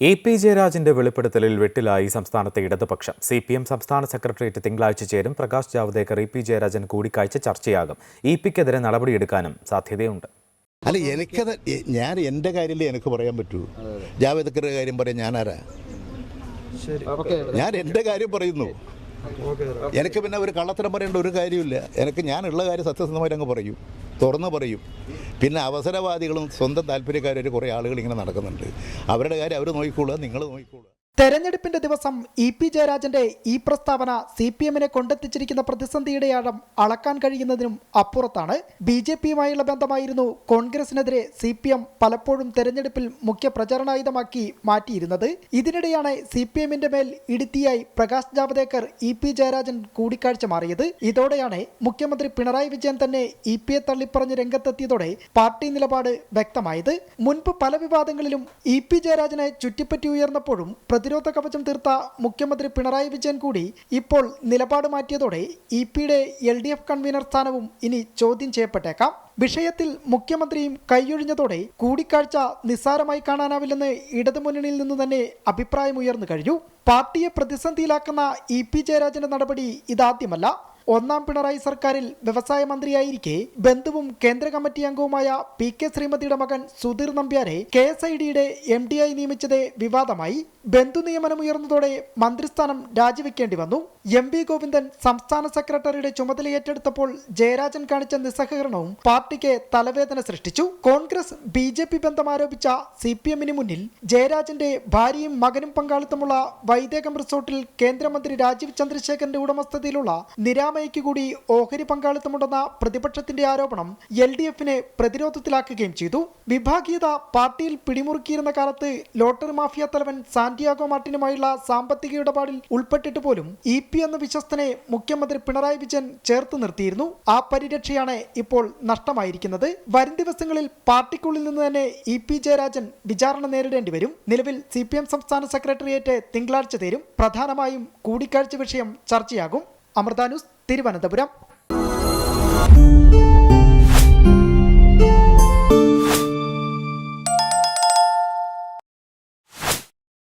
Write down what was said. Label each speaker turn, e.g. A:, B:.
A: A P ജയരാജന്റെ വെളിപ്പെടുത്തലിൽ വെട്ടിലായി സംസ്ഥാനത്തെ ഇടതുപക്ഷം. സി പി എം സംസ്ഥാന സെക്രട്ടേറിയറ്റ് തിങ്കളാഴ്ച ചേരും. പ്രകാശ് ജാവ്ദേക്കർ ഇ പി ജയരാജൻ കൂടിക്കാഴ്ച ചർച്ചയാകും. ഇ പിക്കെതിരെ നടപടിയെടുക്കാനും സാധ്യതയുണ്ട്.
B: അല്ല എനിക്കത് ഞാൻ എന്റെ കാര്യമല്ലേ എനിക്ക് പറയാൻ പറ്റൂ. ജാവേദക്കറുടെ കാര്യം പറയാൻ ഞാനാരാ? ഞാൻ എന്റെ കാര്യം പറയുന്നു. എനിക്ക് പിന്നെ ഒരു കള്ളത്തരം പറയേണ്ട ഒരു കാര്യമില്ല. എനിക്ക് ഞാനുള്ള കാര്യം സത്യസന്ധമായിട്ട് അങ്ങ് പറയും. തുറന്ന് പറയും. പിന്നെ അവസരവാദികളും സ്വന്തം താല്പര്യക്കാരും കുറേ ആളുകൾ ഇങ്ങനെ നടക്കുന്നുണ്ട്. അവരുടെ കാര്യം അവർ നോക്കിക്കോളുക നിങ്ങൾ നോക്കിക്കോളുക.
C: തെരഞ്ഞെടുപ്പിന്റെ ദിവസം ഇ പി ജയരാജന്റെ ഈ പ്രസ്താവന സി പി എമ്മിനെ കൊണ്ടെത്തിച്ചിരിക്കുന്ന പ്രതിസന്ധിയുടെ ആഴം അളക്കാൻ കഴിയുന്നതിനും അപ്പുറത്താണ്. ബി ജെ പിയുമായുള്ള ബന്ധമായിരുന്നു കോൺഗ്രസിനെതിരെ സി പി എം പലപ്പോഴും തെരഞ്ഞെടുപ്പിൽ മുഖ്യ പ്രചരണായുധമാക്കി മാറ്റിയിരുന്നത്. ഇതിനിടെയാണ് സി പി എമ്മിന്റെ മേൽ ഇടുത്തിയായി പ്രകാശ് ജാവദേക്കർ ഇ പി ജയരാജൻ കൂടിക്കാഴ്ച മാറിയത്. ഇതോടെയാണ് മുഖ്യമന്ത്രി പിണറായി വിജയൻ തന്നെ ഇ പിയെ തള്ളിപ്പറഞ്ഞ് രംഗത്തെത്തിയതോടെ പാർട്ടി നിലപാട് വ്യക്തമായത്. മുൻപ് പല വിവാദങ്ങളിലും ഇ പി ജയരാജനെ ചുറ്റിപ്പറ്റി ഉയർന്നപ്പോഴും പ്രതിരോധ കവചം തീർത്ത മുഖ്യമന്ത്രി പിണറായി വിജയൻ കൂടി ഇപ്പോൾ നിലപാട് മാറ്റിയതോടെ ഇ പിയുടെ എൽ ഡി എഫ് കൺവീനർ സ്ഥാനവും ഇനി ചോദ്യം ചെയ്യപ്പെട്ടേക്കാം. വിഷയത്തിൽ മുഖ്യമന്ത്രിയും കൈയൊഴിഞ്ഞതോടെ കൂടിക്കാഴ്ച നിസ്സാരമായി കാണാനാവില്ലെന്ന് ഇടതുമുന്നണിയിൽ നിന്ന് തന്നെ അഭിപ്രായമുയർന്നു കഴിഞ്ഞു. പാർട്ടിയെ പ്രതിസന്ധിയിലാക്കുന്ന ഇ പി ജയരാജന്റെ നടപടി ഇതാദ്യമല്ല. ഒന്നാം പിണറായി സർക്കാരിൽ വ്യവസായ മന്ത്രിയായിരിക്കെ ബന്ധുവും കേന്ദ്ര കമ്മിറ്റി അംഗവുമായ പി കെ ശ്രീമതിയുടെ മകൻ സുധീർ നമ്പ്യാരെ കെ എസ് ഐ ഡിയുടെ എം ഡി ആയി നിയമിച്ചത് വിവാദമായി ബന്ധു നിയമനം ഉയർന്നതോടെ മന്ത്രിസ്ഥാനം രാജിവെക്കേണ്ടി വന്നു. എം വി ഗോവിന്ദൻ സംസ്ഥാന സെക്രട്ടറിയുടെ ചുമതല ഏറ്റെടുത്തപ്പോൾ ജയരാജൻ കാണിച്ച നിസ്സഹകരണവും പാർട്ടിക്ക് തലവേദന സൃഷ്ടിച്ചു. കോൺഗ്രസ് ബി ജെ പി ബന്ധം ആരോപിച്ച സി പി എമ്മിന് മുന്നിൽ ജയരാജന്റെ ഭാര്യയും മകനും പങ്കാളിത്തമുള്ള വൈദേകം റിസോർട്ടിൽ കേന്ദ്രമന്ത്രി രാജീവ് ചന്ദ്രശേഖരന്റെ ഉടമസ്ഥതയിലുള്ള നിരാമയ്ക്ക് കൂടി ഓഹരി പങ്കാളിത്തമുണ്ടെന്ന പ്രതിപക്ഷത്തിന്റെ ആരോപണം എൽ ഡി എഫിനെ പ്രതിരോധത്തിലാക്കുകയും ചെയ്തു. വിഭാഗീയത പാർട്ടിയിൽ പിടിമുറുക്കിയിരുന്ന കാലത്ത് ലോട്ടറി മാഫിയ തലവൻ സാന്റിയാഗോ മാർട്ടിനുമായുള്ള സാമ്പത്തിക ഇടപാടിൽ ഉൾപ്പെട്ടിട്ട് പോലും ഇ പി എന്ന വിശ്വസ്തനെ മുഖ്യമന്ത്രി പിണറായി വിജയൻ ചേർത്ത് നിർത്തിയിരുന്നു. ആ പരിരക്ഷയാണ് ഇപ്പോൾ നഷ്ടമായിരിക്കുന്നത്. വരും ദിവസങ്ങളിൽ പാർട്ടിക്കുള്ളിൽ നിന്ന് തന്നെ ഇ പി ജയരാജൻ വിചാരണ നേരിടേണ്ടി വരും. നിലവിൽ സി പി എം സംസ്ഥാന സെക്രട്ടേറിയറ്റ് തിങ്കളാഴ്ച ചേരും പ്രധാനമായും കൂടിക്കാഴ്ച വിഷയം ചർച്ചയാകും. അമൃത ന്യൂസ് തിരുവനന്തപുരം.